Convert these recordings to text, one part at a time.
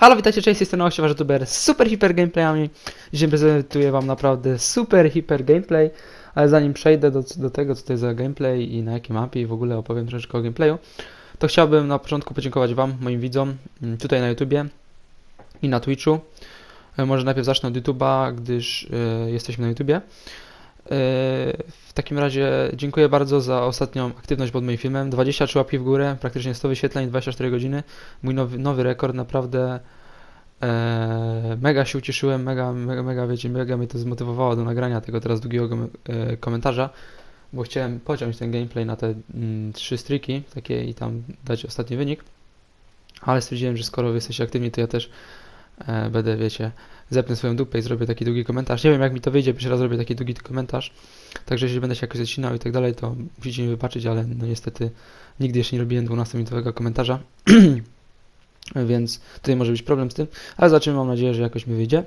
Halo, witajcie, cześć, jestem Ościewa, youtuber z super hiper gameplayami. Dzisiaj prezentuję wam naprawdę super hiper gameplay, ale zanim przejdę do, do tego, co to jest za gameplay i na jakiej mapie i w ogóle opowiem troszeczkę o gameplayu, to chciałbym na początku podziękować wam, moim widzom, mm, tutaj na YouTubie i na Twitchu. E, Może najpierw zacznę od YouTube'a, gdyż e, jesteśmy na YouTubie. E, w takim razie dziękuję bardzo za ostatnią aktywność pod moim filmem. 23 łapki w górę, praktycznie 100 wyświetleń, 24 godziny. Mój nowy, nowy rekord, naprawdę e, mega się ucieszyłem, mega, mega, mega, wiecie, mega mnie to zmotywowało do nagrania tego teraz długiego e, komentarza, bo chciałem pociąć ten gameplay na te mm, trzy striki takie i tam dać ostatni wynik, ale stwierdziłem, że skoro wy jesteście aktywni, to ja też będę, wiecie, zepnę swoją dupę i zrobię taki długi komentarz. Nie wiem, jak mi to wyjdzie, pierwszy raz zrobię taki długi komentarz, także jeśli będę się jakoś zacinał i tak dalej, to musicie mi wybaczyć, ale no niestety nigdy jeszcze nie robiłem 12-minutowego komentarza, więc tutaj może być problem z tym, ale zobaczymy, mam nadzieję, że jakoś mi wyjdzie.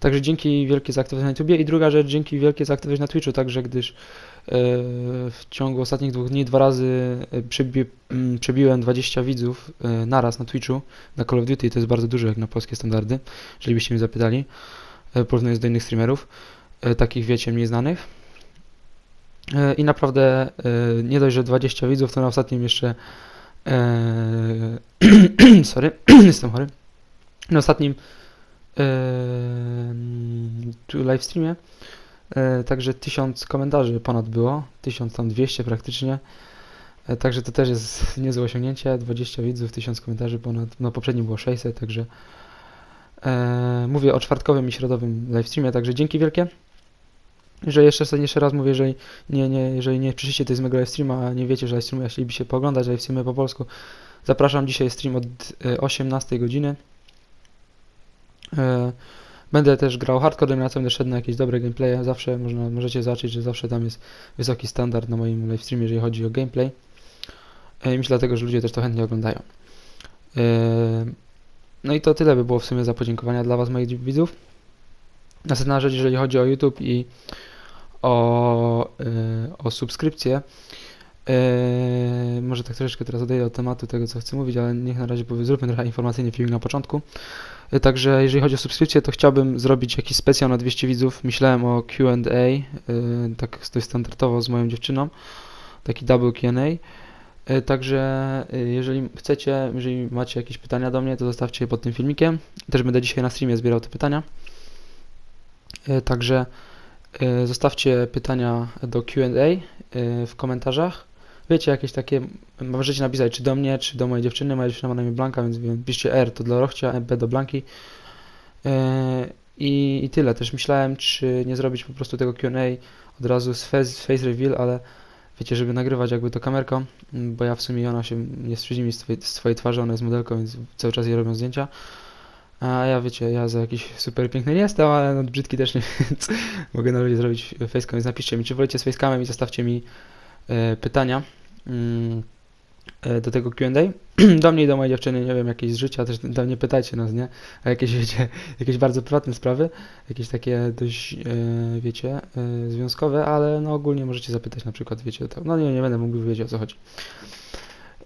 Także dzięki wielkie za aktywność na YouTubie i druga rzecz, dzięki wielkie za aktywność na Twitchu, także gdyż e, w ciągu ostatnich dwóch dni dwa razy e, przebi m, przebiłem 20 widzów e, naraz na Twitchu, na Call of Duty to jest bardzo dużo jak na polskie standardy, jeżeli byście mnie zapytali, porównując do innych streamerów, takich wiecie, mniej znanych. I naprawdę nie dość, że 20 widzów, to na ostatnim jeszcze sorry, jestem chory. Na ostatnim tu live streamie e, także 1000 komentarzy ponad było, 1200 praktycznie. E, Także to też jest niezłe osiągnięcie, 20 widzów, 1000 komentarzy ponad, no poprzednim było 600, także mówię o czwartkowym i środowym live streamie, także dzięki wielkie. Że jeszcze, jeszcze raz mówię, jeżeli nie, nie, jeżeli nie przyszliście to jest mego live streama, a nie wiecie, że live streamu, a chcielibyście pooglądać live streamy po polsku, zapraszam dzisiaj stream od e, 18 godziny. E, Będę też grał hardcore dominacją, będę szedł na jakieś dobre gameplaye, zawsze można, możecie zobaczyć, że zawsze tam jest wysoki standard na moim live streamie, jeżeli chodzi o gameplay. E, myślę dlatego, że ludzie też to chętnie oglądają. E, No i to tyle by było w sumie za podziękowania dla Was, moich widzów. Następna rzecz, jeżeli chodzi o YouTube i o, o subskrypcję. E, może tak troszeczkę teraz odejdę od tematu tego, co chcę mówić, ale niech na razie powie- zróbmy trochę informacyjny filmik na początku. E, Także jeżeli chodzi o subskrypcję, to chciałbym zrobić jakiś specjal na 200 widzów. Myślałem o Q&A, e, tak dość standardowo z moją dziewczyną, taki double Q&A. E, Także jeżeli chcecie, jeżeli macie jakieś pytania do mnie, to zostawcie je pod tym filmikiem. Też będę dzisiaj na streamie zbierał te pytania. E, Także zostawcie pytania do Q&A w komentarzach. Wiecie, jakieś takie, możecie napisać czy do mnie, czy do mojej dziewczyny. Moja dziewczyna ma na imię Blanka, więc piszcie R to dla Rochcia, B do Blanki. E, I, I tyle. Też myślałem, czy nie zrobić po prostu tego Q&A od razu z face, face reveal, ale wiecie, żeby nagrywać jakby to kamerką, bo ja w sumie ona się nie wstydzi mi z twojej, z twojej twarzy, ona jest modelką, więc cały czas jej robią zdjęcia. A ja wiecie, ja za jakiś super piękny nie jestem, ale no brzydki też nie, więc mogę na razie zrobić facecam, więc napiszcie mi, czy wolicie z facecamem i zostawcie mi e, pytania do tego Q&A. Do mnie i do mojej dziewczyny, nie wiem, jakieś z życia, też do mnie pytajcie nas, nie? A jakieś, wiecie, jakieś bardzo prywatne sprawy, jakieś takie dość, e, wiecie, e, związkowe, ale no ogólnie możecie zapytać na przykład, wiecie, to, no nie, nie będę mógł wiedzieć o co chodzi.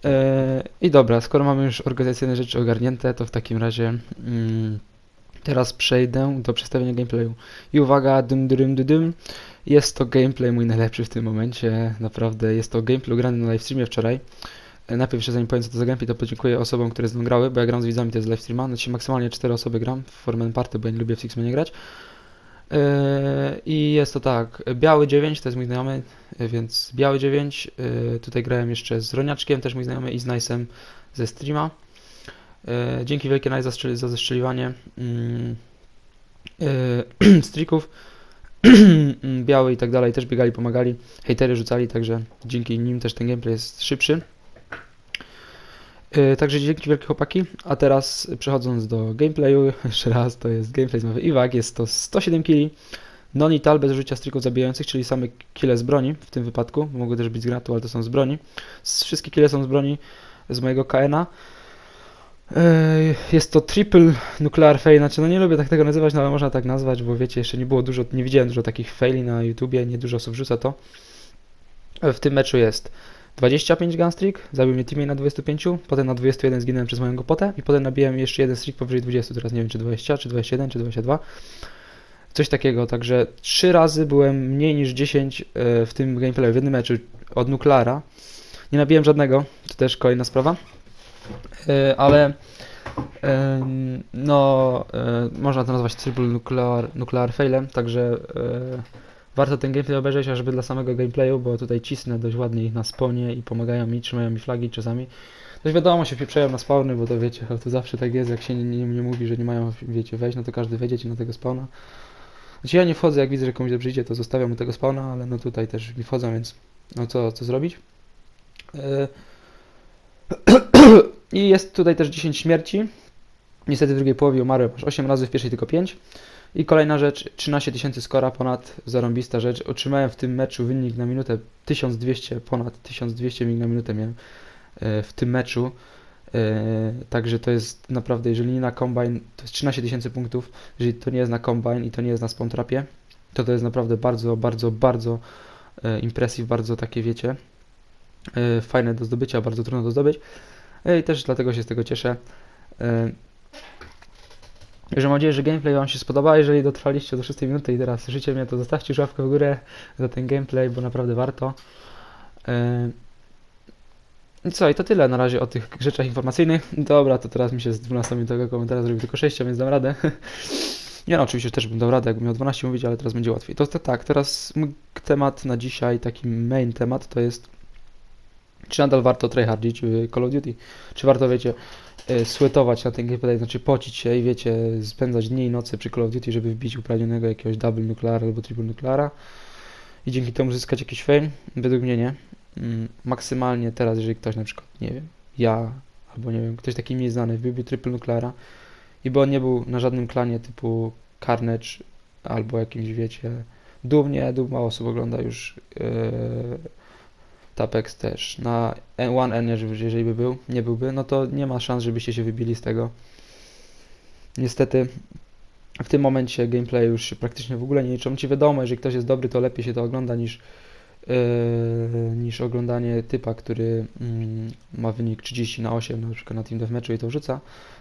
E, I dobra, skoro mamy już organizacyjne rzeczy ogarnięte, to w takim razie mm, teraz przejdę do przedstawienia gameplayu. I uwaga, dym, dym, dym, dym. Jest to gameplay mój najlepszy w tym momencie, naprawdę jest to gameplay grany na livestreamie wczoraj. E, Najpierw jeszcze zanim powiem co to za gameplay, to podziękuję osobom, które z mną grały, bo ja gram z widzami, to jest livestreama, znaczy maksymalnie 4 osoby gram w formę party, bo ja nie lubię w Sixmanie grać. E, I jest to tak, Biały 9 to jest mój znajomy, e, więc Biały 9, e, tutaj grałem jeszcze z Roniaczkiem, też mój znajomy i z Nice'em ze streama. Dzięki wielkie Nice za, za zestrzeliwanie mm. Biały i tak dalej też biegali, pomagali, hejtery rzucali, także dzięki nim też ten gameplay jest szybszy. Yy, także dzięki wielkie chłopaki, a teraz przechodząc do gameplayu, jeszcze raz, to jest gameplay z mowy Iwak, jest to 107 kili, non-ital bez użycia strików zabijających, czyli same kile z broni w tym wypadku, mogły też być z granatu, ale to są z broni. Wszystkie kile są z broni z mojego KN-a. Yy, Jest to triple nuclear fail, znaczy no nie lubię tak tego nazywać, no ale można tak nazwać, bo wiecie, jeszcze nie było dużo, nie widziałem dużo takich faili na YouTubie, nie dużo osób rzuca to. W tym meczu jest 25 gunstreak, zabił mnie teammate na 25, potem na 21 zginąłem przez moją potę i potem nabiłem jeszcze jeden streak powyżej 20, teraz nie wiem czy 20, czy 21, czy 22. Coś takiego, także trzy razy byłem mniej niż 10 e, w tym gameplayu, w jednym meczu od Nukleara. Nie nabiłem żadnego, to też kolejna sprawa. E, ale em, no, e, można to nazwać triple nuclear, nuclear failem, także warto ten gameplay obejrzeć, ażeby dla samego gameplayu, bo tutaj cisnę dość ładnie ich na spawnie i pomagają mi, trzymają mi flagi czasami. Też wiadomo, się pieprzeją na spawny, bo to wiecie, to zawsze tak jest, jak się nie, nie, nie mówi, że nie mają, wiecie, wejść, no to każdy wejdziecie na tego spawna. Znaczy ja nie wchodzę, jak widzę, że komuś dobrze idzie, to zostawiam mu tego spawna, ale no tutaj też mi wchodzą, więc no co, co zrobić? E, I jest tutaj też 10 śmierci. Niestety w drugiej połowie umarłem aż 8 razy, w pierwszej tylko 5. I kolejna rzecz, 13 tysięcy skora, ponad zarąbista rzecz. Otrzymałem w tym meczu wynik na minutę 1200, ponad 1200 wynik na minutę miałem e, w tym meczu. E, Także to jest naprawdę, jeżeli nie na combine, to jest 13 tysięcy punktów. Jeżeli to nie jest na combine i to nie jest na spawn trapie, to to jest naprawdę bardzo, bardzo, bardzo e, impressive, bardzo takie wiecie, fajne do zdobycia, bardzo trudno do zdobyć. I też dlatego się z tego cieszę. Także mam nadzieję, że gameplay Wam się spodoba. Jeżeli dotrwaliście do 6 minuty i teraz słyszycie mnie, to zostawcie łapkę w górę za ten gameplay, bo naprawdę warto. I co, i to tyle na razie o tych rzeczach informacyjnych. Dobra, to teraz mi się z 12-minutowego komentarza zrobił tylko 6, więc dam radę. Nie no, oczywiście też bym dał radę, jakbym miał 12 mówić, ale teraz będzie łatwiej. To, to tak, teraz mój temat na dzisiaj, taki main temat, to jest czy nadal warto tryhardzić w Call of Duty? Czy warto, wiecie, e, sweatować na ten gameplay, znaczy pocić się i wiecie, spędzać dni i noce przy Call of Duty, żeby wbić upragnionego jakiegoś double nukleara albo triple nukleara i dzięki temu zyskać jakiś fame? Według mnie nie. Mm, Maksymalnie teraz, jeżeli ktoś na przykład, nie wiem, ja albo nie wiem, ktoś taki mniej znany wbiłby triple nukleara i by on nie był na żadnym klanie typu Carnage albo jakimś, wiecie, Doom nie, Doom mało osób ogląda już yy, Tapex też. Na One N, jeżeli by był, nie byłby, no to nie ma szans, żebyście się wybili z tego. Niestety w tym momencie gameplay już się praktycznie w ogóle nie liczą. Ci wiadomo, jeżeli ktoś jest dobry, to lepiej się to ogląda niż, yy, niż oglądanie typa, który mm, ma wynik 30 na 8 na przykład na Team Deathmatchu i to wrzuca,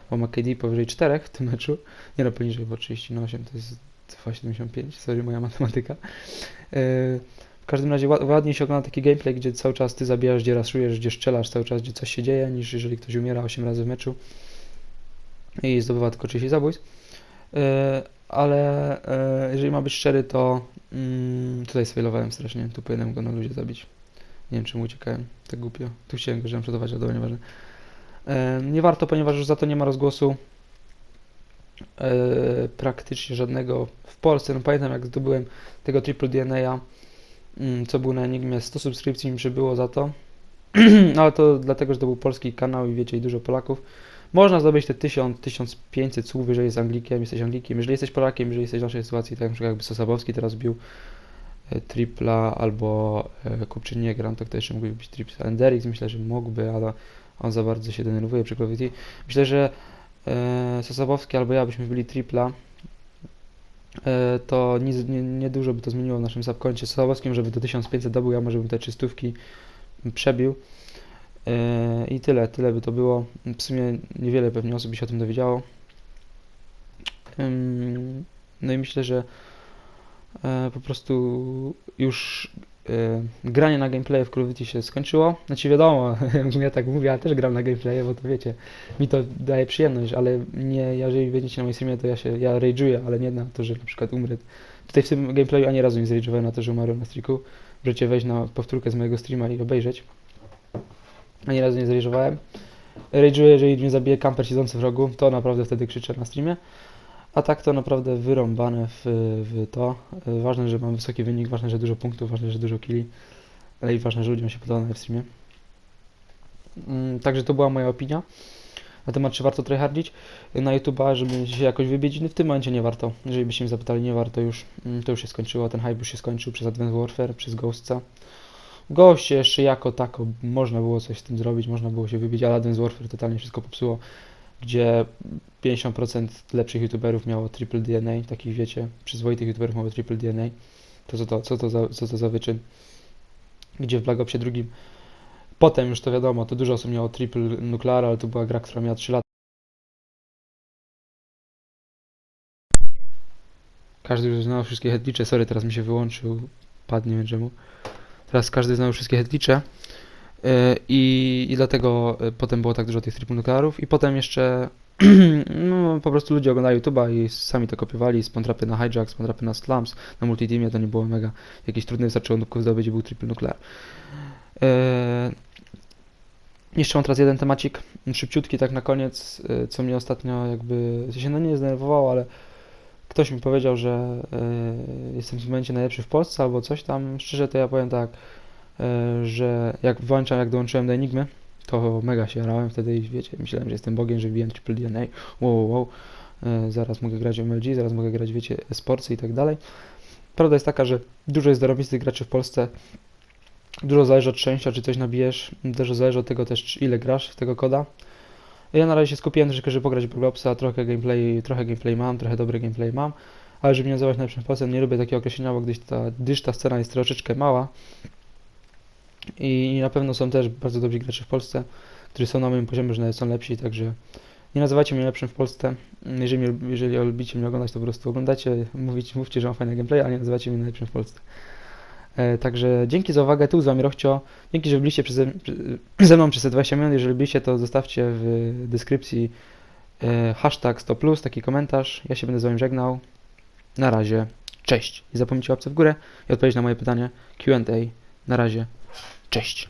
bo ma KD powyżej 4 w tym meczu. Nie no, poniżej, bo 30 na 8 to jest 2,75, sorry, moja matematyka. Yy, w każdym razie ład- ładniej się ogląda taki gameplay, gdzie cały czas ty zabijasz, gdzie raszujesz, gdzie strzelasz cały czas, gdzie coś się dzieje, niż jeżeli ktoś umiera 8 razy w meczu i zdobywa tylko 30 zabójstw. E, ale e, jeżeli ma być szczery, to mm, tutaj sfailowałem strasznie. Tu powinienem go na ludzie zabić. Nie wiem, czemu uciekałem. Tak głupio. Tu chciałem go przodować, ale dobra, nieważne. E, nie warto, ponieważ już za to nie ma rozgłosu praktycznie żadnego w Polsce. No pamiętam, jak zdobyłem tego triple DNA, mm, co był na Enigmie, 100 subskrypcji mi przybyło za to. No, ale to dlatego, że to był polski kanał i wiecie, i dużo Polaków. Można zdobyć te 1000, 1500 słów, jeżeli jest Anglikiem, jesteś Anglikiem. Jeżeli jesteś Polakiem, jeżeli jesteś w naszej sytuacji, tak jak jakby Sosabowski teraz bił e, tripla albo e, Kupczyn nie gram, to kto jeszcze mógłby być tripla. Enderix myślę, że mógłby, ale on za bardzo się denerwuje przy. Myślę, że e, Sosabowski albo ja byśmy byli tripla, to nic, nie, nie dużo by to zmieniło w naszym subkoncie. Sosabowskim, żeby do 1500 dobył, ja może bym te czystówki przebił. E, I tyle, tyle by to było. W sumie niewiele pewnie osób by się o tym dowiedziało. No i myślę, że e, po prostu już e, granie na gameplaye w Call of Duty się skończyło. Znaczy wiadomo, ja tak mówię, ale też gram na gameplaye, bo to wiecie, mi to daje przyjemność, ale nie, jeżeli będziecie na moim streamie, to ja się, ja rage'uję, ale nie na to, że na przykład umrę. Tutaj w tym gameplayu ani razu nie zrage'owałem na to, że umarłem na streaku. Możecie wejść na powtórkę z mojego streama i obejrzeć. Ani razu nie zrage'owałem. Rage'uję, jeżeli mnie zabije kamper siedzący w rogu, to naprawdę wtedy krzyczę na streamie. A tak to naprawdę wyrąbane w, w to. Ważne, że mam wysoki wynik, ważne, że dużo punktów, ważne, że dużo killi. Ale i ważne, że ludziom się podoba na streamie. Mm, Także to była moja opinia na temat, czy warto tryhardzić na YouTube'a, żeby się jakoś wybić. W tym momencie nie warto. Jeżeli byście mnie zapytali, nie warto już. Mm, To już się skończyło, ten hype już się skończył przez Advanced Warfare, przez Ghostca. Goście jeszcze jako tako można było coś z tym zrobić, można było się wybić, ale Advanced Warfare totalnie wszystko popsuło, gdzie 50% lepszych youtuberów miało triple DNA, takich wiecie, przyzwoitych youtuberów miało triple DNA. To co to, co to, za, co to za wyczyn? Gdzie w Black Opsie drugim Potem już to wiadomo, to dużo osób miało triple nuclear, ale to była gra, która miała 3 lata. Każdy już znał wszystkie headlicze, sorry, teraz mi się wyłączył, padnie czemu. Teraz każdy znał wszystkie headlicze. Yy, I, I dlatego y, potem było tak dużo tych triple nuclearów i potem jeszcze no, po prostu ludzie oglądają YouTube'a i sami to kopiowali, spontrapy na hijack, spontrapy na slums, na multiteamie to nie było mega jakieś trudne, wystarczyło nubków zdobyć i był triple nuclear. Yy, jeszcze mam teraz jeden temacik, szybciutki tak na koniec, yy, co mnie ostatnio jakby, się no nie zdenerwowało, ale ktoś mi powiedział, że jestem w tym momencie najlepszy w Polsce albo coś tam, szczerze to ja powiem tak, że jak włączam, jak dołączyłem do Enigmy, to mega się jarałem wtedy i wiecie, myślałem, że jestem bogiem, że wbiłem triple DNA, wow, wow, wow, yy, zaraz mogę grać MLG, zaraz mogę grać, wiecie, sportsy i tak dalej. Prawda jest taka, że dużo jest zarobistych graczy w Polsce, Dużo zależy od szczęścia, czy coś nabijesz. Dużo zależy od tego też, ile grasz w tego koda. Ja na razie się skupiłem troszeczkę, żeby pograć Robloxa, trochę gameplay, trochę gameplay mam, trochę dobry gameplay mam, ale żeby nie nazywać najlepszym Polsem, nie lubię takiego określenia, bo gdyż ta, gdyż ta scena jest troszeczkę mała i na pewno są też bardzo dobrzy gracze w Polsce, którzy są na moim poziomie, że nawet są lepsi, także nie nazywajcie mnie lepszym w Polsce. Jeżeli, jeżeli lubicie mnie oglądać, to po prostu oglądacie, mówicie, mówcie, że mam fajne gameplay, a nie nazywajcie mnie najlepszym w Polsce. E, Także dzięki za uwagę, tu z wami Rochcio. Dzięki, że byliście przeze, ze mną przez te 20 minut. Jeżeli byliście, to zostawcie w deskrypcji e, hashtag 100+, taki komentarz. Ja się będę z wami żegnał. Na razie, cześć. Nie zapomnijcie łapce w górę i odpowiedzieć na moje pytanie Q&A. Na razie, cześć.